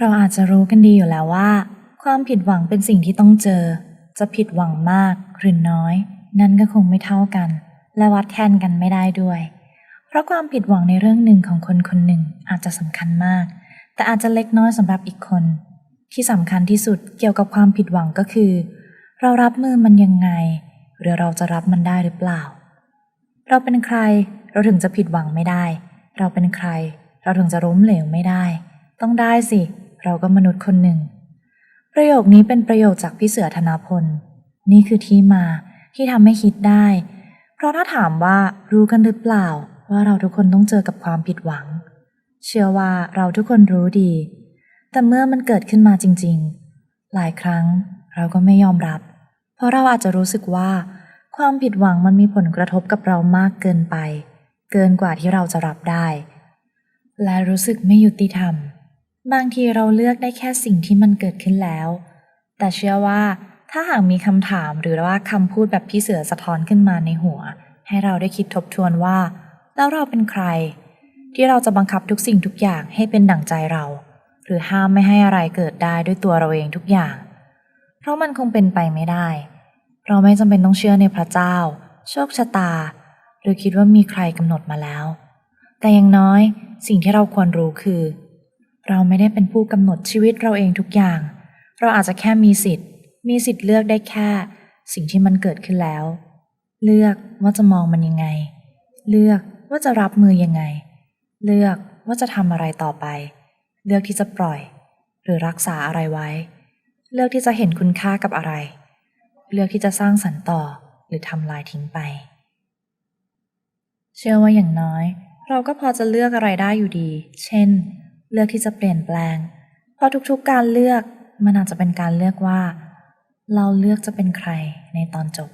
เราอาจจะรู้กันดีอยู่แล้วว่า ความผิดหวังเป็นสิ่งที่ต้องเจอ จะผิดหวังมากหรือน้อย นั่นก็คงไม่เท่ากัน และวัดแทนกันไม่ได้ด้วย เพราะความผิดหวังในเรื่องหนึ่งของคนคนหนึ่งอาจจะสำคัญมาก แต่อาจจะเล็กน้อยสำหรับอีกคน ที่สำคัญที่สุดเกี่ยวกับความผิดหวังก็คือ เรารับมือมันยังไง หรือเราจะรับมันได้หรือเปล่า เราเป็นใครเราถึงจะผิดหวังไม่ได้ เราเป็นใคร เราถึงจะล้มเหลวไม่ได้ ต้องได้สิ เราก็มนุษย์คนหนึ่ง ประโยคนี้เป็นประโยคจากพี่เสือธนพล นี่คือที่มาที่ทำให้คิดได้ เพราะถ้าถามว่ารู้กันหรือเปล่า ว่าเราทุกคนต้องเจอกับความผิดหวัง เชื่อว่าเราทุกคนรู้ดี แต่เมื่อมันเกิดขึ้นมาจริง ๆ หลายครั้งเราก็ไม่ยอมรับ เพราะเราอาจจะรู้สึกว่า ความผิดหวังมันมีผลกระทบกับเรามากเกินไป เกินกว่าที่เราจะรับได้ และรู้สึกไม่ยุติธรรม บางทีเราเลือกได้แค่สิ่งที่มันเกิดขึ้นแล้ว แต่เชื่อว่าถ้าหากมีคำถามหรือว่าคำพูดแบบพี่เสือสะท้อนขึ้นมาในหัว ให้เราได้คิดทบทวนว่า แล้วเราเป็นใคร ที่เราจะบังคับทุกสิ่งทุกอย่างให้เป็นดั่งใจเรา หรือห้ามไม่ให้อะไรเกิดได้ด้วยตัวเราเองทุกอย่าง เพราะมันคงเป็นไปไม่ได้ เราไม่จำเป็นต้องเชื่อในพระเจ้า โชคชะตา หรือคิดว่ามีใครกำหนดมาแล้ว แต่อย่างน้อยสิ่งที่เราควรรู้คือ เราไม่ได้เป็นผู้กำหนดชีวิตเราเองทุกอย่าง เราอาจจะแค่มีสิทธิ์ มีสิทธิ์เลือกได้แค่ สิ่งที่มันเกิดขึ้นแล้ว เลือกว่าจะมองมันยังไง เลือกว่าจะรับมือยังไง เลือกว่าจะทำอะไรต่อไป เลือกที่จะปล่อย หรือรักษาอะไรไว้ เลือกที่จะเห็นคุณค่ากับอะไร เลือกที่จะสร้างสรรค์ต่อหรือทำลายทิ้งไป เชื่อว่าอย่างน้อย เราก็พอจะเลือกอะไรได้อยู่ดี เช่น เลือกที่จะเปลี่ยนแปลง เพราะทุกๆการเลือกมันอาจจะเป็นการเลือกว่า เราเลือกจะเป็นใครในตอนจบ